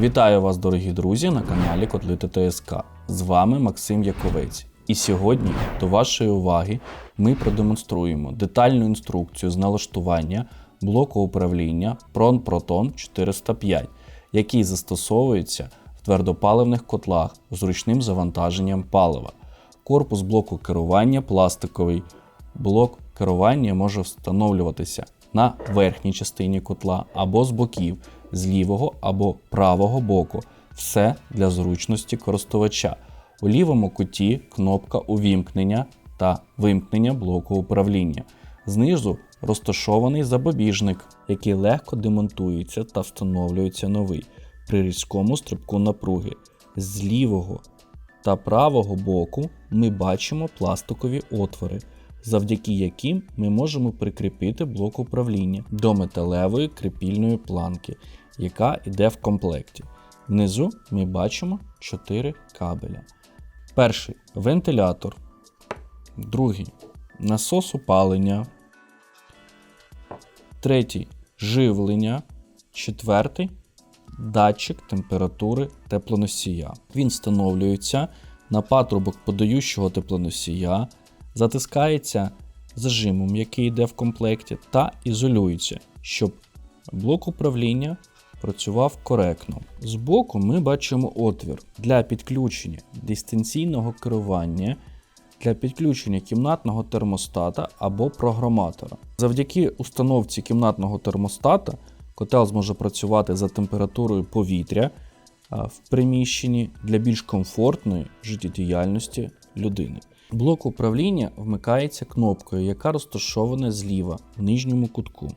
Вітаю вас, дорогі друзі, на каналі Котлити ТСК. З вами Максим Яковець. І сьогодні до вашої уваги ми продемонструємо детальну інструкцію з налаштування блоку управління Pron Proton 405, який застосовується в твердопаливних котлах з ручним завантаженням палива. Корпус блоку керування пластиковий. Блок керування може встановлюватися на верхній частині котла або з боків, з лівого або правого боку. Все для зручності користувача. У лівому куті кнопка увімкнення та вимкнення блоку управління. Знизу розташований запобіжник, який легко демонтується та встановлюється новий при різкому стрибку напруги. З лівого та правого боку ми бачимо пластикові отвори, завдяки яким ми можемо прикріпити блок управління до металевої кріпільної планки, яка йде в комплекті. Внизу ми бачимо 4 кабеля. Перший вентилятор, другий насос опалення, третій живлення, четвертий датчик температури теплоносія. Він встановлюється на патрубок подаючого теплоносія, затискається зажимом, який йде в комплекті, та ізолюється, щоб блок управління працював коректно. Збоку ми бачимо отвір для підключення дистанційного керування. Для підключення кімнатного термостата або програматора. Завдяки установці кімнатного термостата котел зможе працювати за температурою повітря в приміщенні для більш комфортної життєдіяльності людини. Блок управління вмикається кнопкою, яка розташована зліва в нижньому кутку.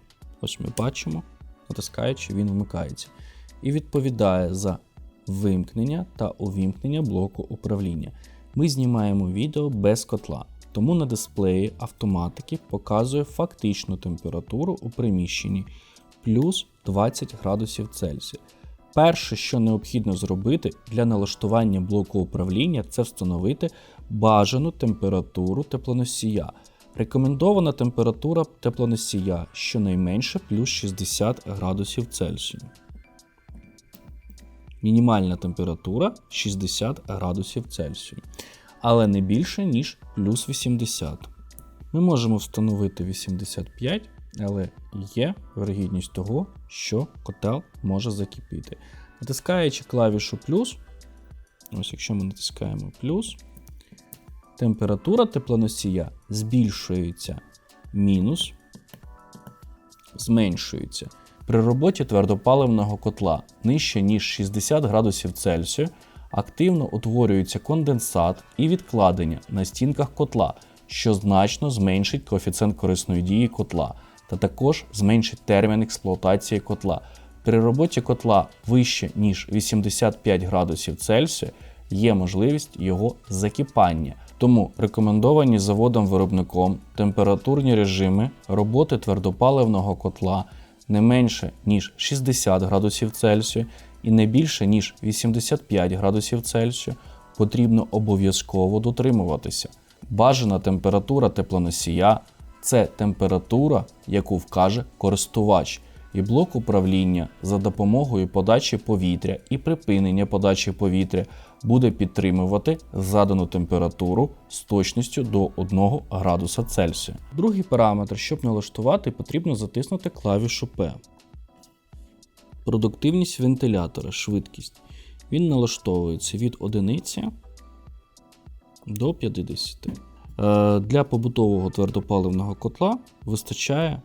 Ось ми бачимо, натискаючи, він вмикається. І відповідає за вимкнення та увімкнення блоку управління. Ми знімаємо відео без котла, тому на дисплеї автоматики показує фактичну температуру у приміщенні плюс 20 градусів Цельсія. Перше, що необхідно зробити для налаштування блоку управління, це встановити бажану температуру теплоносія. Рекомендована температура теплоносія щонайменше плюс 60 градусів Цельсію. Мінімальна температура 60 градусів Цельсію, але не більше, ніж плюс 80. Ми можемо встановити 85, але є вирогідність того, що котел може закипіти. Натискаючи клавішу плюс, ось якщо ми натискаємо плюс, температура теплоносія збільшується мінус, зменшується. При роботі твердопаливного котла нижче ніж 60 градусів Цельсію активно утворюється конденсат і відкладення на стінках котла, що значно зменшить коефіцієнт корисної дії котла, та також зменшить термін експлуатації котла. При роботі котла вище ніж 85 градусів Цельсію є можливість його закипання. Тому рекомендовані заводом-виробником температурні режими роботи твердопаливного котла не менше ніж 60 градусів Цельсію і не більше ніж 85 градусів Цельсію потрібно обов'язково дотримуватися. Бажана температура теплоносія це температура, яку вкаже користувач, і блок управління за допомогою подачі повітря і припинення подачі повітря буде підтримувати задану температуру з точністю до 1 градуса Цельсія. Другий параметр, щоб налаштувати, потрібно затиснути клавішу P. Продуктивність вентилятора, швидкість. Він налаштовується від 1 до 50. Е, Для побутового твердопаливного котла вистачає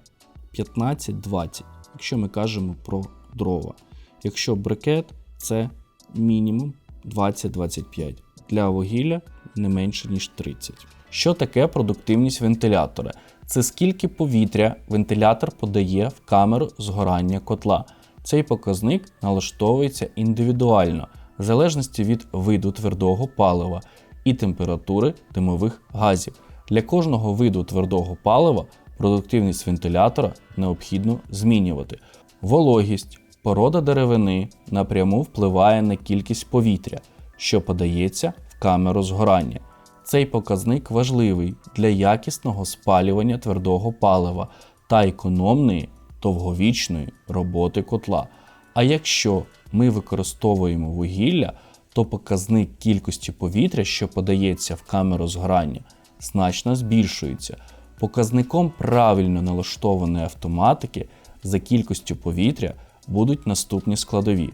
15-20, якщо ми кажемо про дрова. Якщо брикет, це мінімум 20-25. Для вугілля не менше, ніж 30. Що таке продуктивність вентилятора? Це скільки повітря вентилятор подає в камеру згорання котла. Цей показник налаштовується індивідуально, в залежності від виду твердого палива і температури димових газів. Для кожного виду твердого палива продуктивність вентилятора необхідно змінювати. Вологість, порода деревини напряму впливає на кількість повітря, що подається в камеру згорання. Цей показник важливий для якісного спалювання твердого палива та економної довговічної роботи котла. А якщо ми використовуємо вугілля, то показник кількості повітря, що подається в камеру згорання, значно збільшується. Показником правильно налаштованої автоматики за кількістю повітря будуть наступні складові.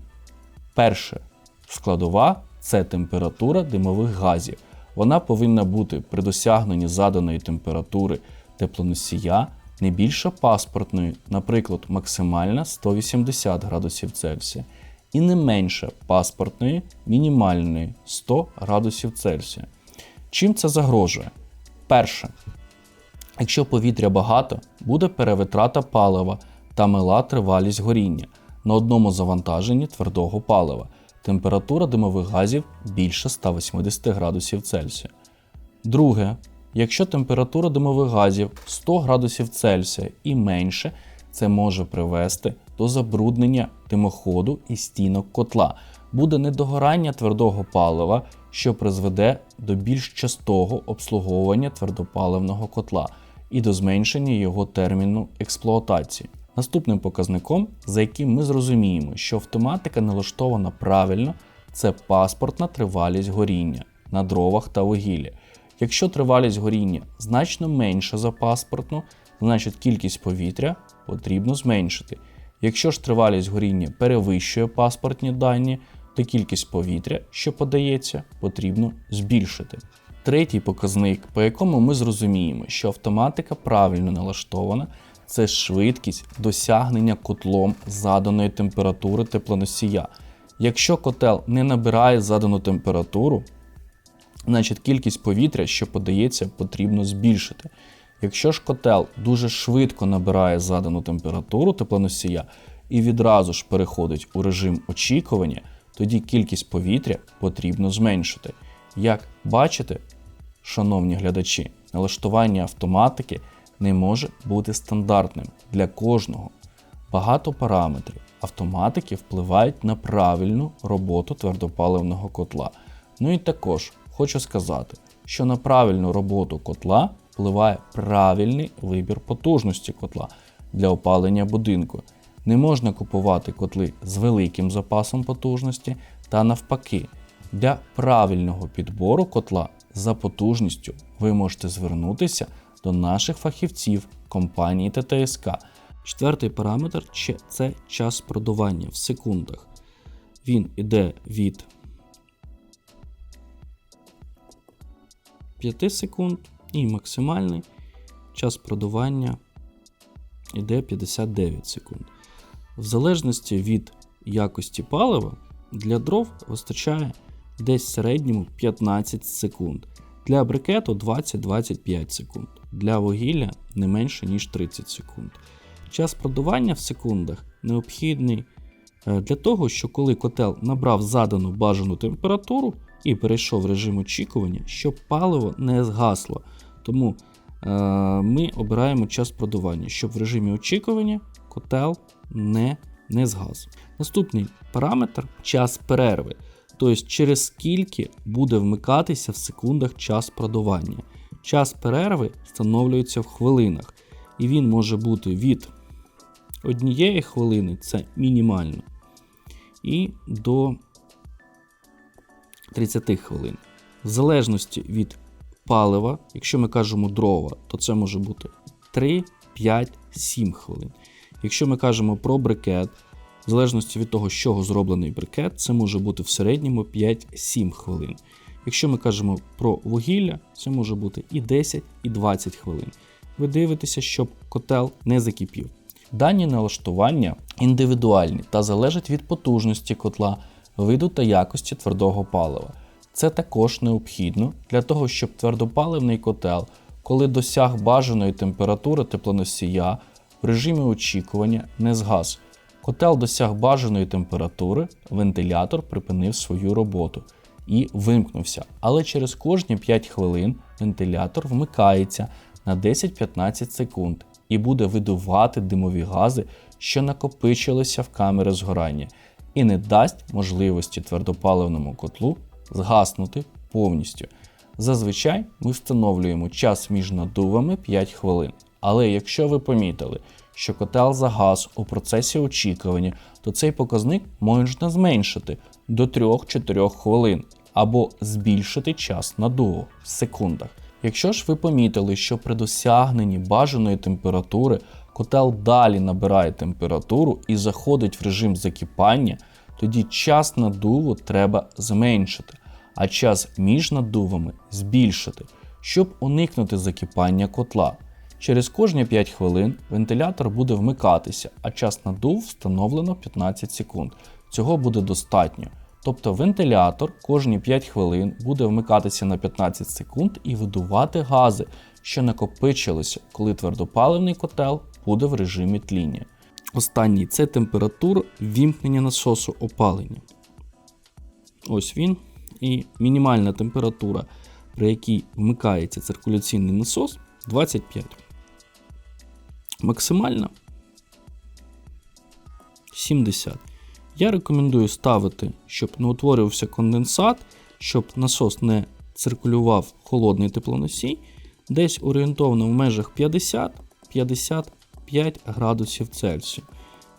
Перше, складова це температура димових газів. Вона повинна бути при досягненні заданої температури теплоносія не більше паспортної, наприклад, максимальна 180 градусів Цельсія, і не менше паспортної мінімальної 100 градусів Цельсія. Чим це загрожує? Перше. Якщо повітря багато, буде перевитрата палива та мала тривалість горіння на одному завантаженні твердого палива. Температура димових газів більше 180 градусів Цельсія. Друге, якщо температура димових газів 100 градусів Цельсія і менше, це може привести до забруднення димоходу і стінок котла. Буде недогорання твердого палива, що призведе до більш частого обслуговування твердопаливного котла і до зменшення його терміну експлуатації. Наступним показником, за яким ми зрозуміємо, що автоматика налаштована правильно, це паспортна тривалість горіння на дровах та вугіллі. Якщо тривалість горіння значно менша за паспортну, значить кількість повітря потрібно зменшити. Якщо ж тривалість горіння перевищує паспортні дані, то кількість повітря, що подається, потрібно збільшити. Третій показник, по якому ми зрозуміємо, що автоматика правильно налаштована, це швидкість досягнення котлом заданої температури теплоносія. Якщо котел не набирає задану температуру, значить кількість повітря, що подається, потрібно збільшити. Якщо ж котел дуже швидко набирає задану температуру теплоносія і відразу ж переходить у режим очікування, тоді кількість повітря потрібно зменшити. Як бачите, шановні глядачі, налаштування автоматики не може бути стандартним для кожного. Багато параметрів автоматики впливають на правильну роботу твердопаливного котла. Ну і також хочу сказати, що на правильну роботу котла впливає правильний вибір потужності котла для опалення будинку. Не можна купувати котли з великим запасом потужності та навпаки. Для правильного підбору котла за потужністю ви можете звернутися до наших фахівців компанії ТТСК. Четвертий параметр це час продування в секундах. Він іде від 5 секунд і максимальний час продування іде 59 секунд. В залежності від якості палива для дров вистачає десь в середньому 15 секунд. Для брикету 20-25 секунд. Для вугілля не менше, ніж 30 секунд. Час продування в секундах необхідний е, для того, що коли котел набрав задану бажану температуру і перейшов в режим очікування, щоб паливо не згасло. Тому е, ми обираємо час продування, щоб в режимі очікування котел не, не згас. Наступний параметр час перерви. Тобто, через скільки буде вмикатися в секундах час продування. Час перерви встановлюється в хвилинах, і він може бути від однієї хвилини, це мінімально, і до 30 хвилин. В залежності від палива, якщо ми кажемо дрова, то це може бути 3, 5, 7 хвилин. Якщо ми кажемо про брикет, в залежності від того, з чого зроблений брикет, це може бути в середньому 5-7 хвилин. Якщо ми кажемо про вугілля, це може бути і 10, і 20 хвилин. Ви дивитеся, щоб котел не закипів. Дані налаштування індивідуальні та залежать від потужності котла, виду та якості твердого палива. Це також необхідно для того, щоб твердопаливний котел, коли досяг бажаної температури теплоносія в режимі очікування не згас. Котел досяг бажаної температури, вентилятор припинив свою роботу і вимкнувся. Але через кожні 5 хвилин вентилятор вмикається на 10-15 секунд і буде видувати димові гази, що накопичилися в камери згорання, і не дасть можливості твердопаливному котлу згаснути повністю. Зазвичай ми встановлюємо час між надувами 5 хвилин. Але якщо ви помітили, що котел загас у процесі очікування, то цей показник можна зменшити до 3-4 хвилин або збільшити час надуву в секундах. Якщо ж ви помітили, що при досягненні бажаної температури котел далі набирає температуру і заходить в режим закипання, тоді час надуву треба зменшити, а час між надувами збільшити, щоб уникнути закипання котла. Через кожні 5 хвилин вентилятор буде вмикатися, а час надув встановлено 15 секунд. Цього буде достатньо. Тобто вентилятор кожні 5 хвилин буде вмикатися на 15 секунд і видувати гази, що накопичилися, коли твердопаливний котел буде в режимі тління. Останній це температура вімкнення насосу опалення. Ось він. І мінімальна температура, при якій вмикається циркуляційний насос 25. Максимальна 70. Я рекомендую ставити, щоб не утворювався конденсат, щоб насос не циркулював холодний теплоносій, десь орієнтовно в межах 50-55 градусів Цельсію.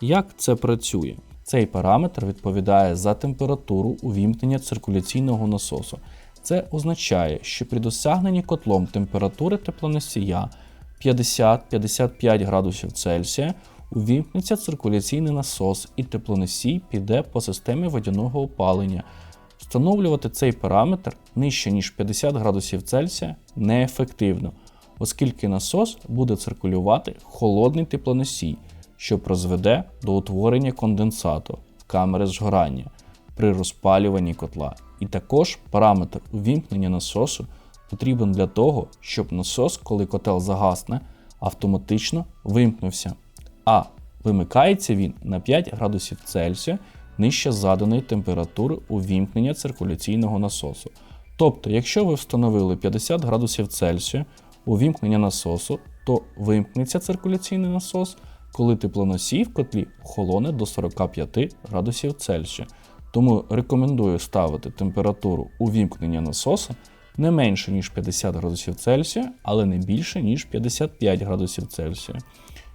Як це працює? Цей параметр відповідає за температуру увімкнення циркуляційного насосу. Це означає, що при досягненні котлом температури теплоносія 50-55 градусів Цельсія увімкнеться циркуляційний насос і теплоносій піде по системі водяного опалення. Встановлювати цей параметр нижче ніж 50 градусів Цельсія неефективно, оскільки насос буде циркулювати холодний теплоносій, що призведе до утворення конденсату в камери згорання при розпалюванні котла. І також параметр увімкнення насосу потрібен для того, щоб насос, коли котел загасне, автоматично вимкнувся. А вимикається він на 5 градусів Цельсія нижче заданої температури увімкнення циркуляційного насосу. Тобто, якщо ви встановили 50 градусів Цельсія увімкнення насосу, то вимкнеться циркуляційний насос, коли теплоносій в котлі охолоне до 45 градусів Цельсія. Тому рекомендую ставити температуру увімкнення насоса не менше, ніж 50 градусів Цельсія, але не більше, ніж 55 градусів Цельсія.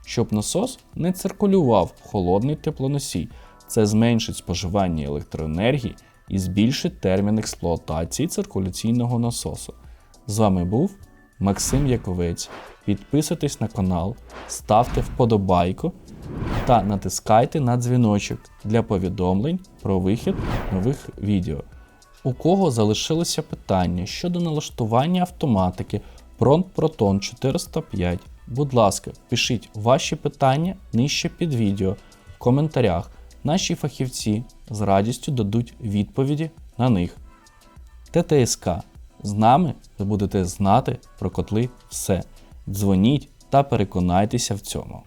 Щоб насос не циркулював холодний теплоносій, це зменшить споживання електроенергії і збільшить термін експлуатації циркуляційного насосу. З вами був Максим Яковець. Підписуйтесь на канал, ставте вподобайку та натискайте на дзвіночок для повідомлень про вихід нових відео. У кого залишилися питання щодо налаштування автоматики Pront Proton 405, будь ласка, пишіть ваші питання нижче під відео в коментарях. Наші фахівці з радістю дадуть відповіді на них. ТТСК. З нами ви будете знати про котли все. Дзвоніть та переконайтеся в цьому.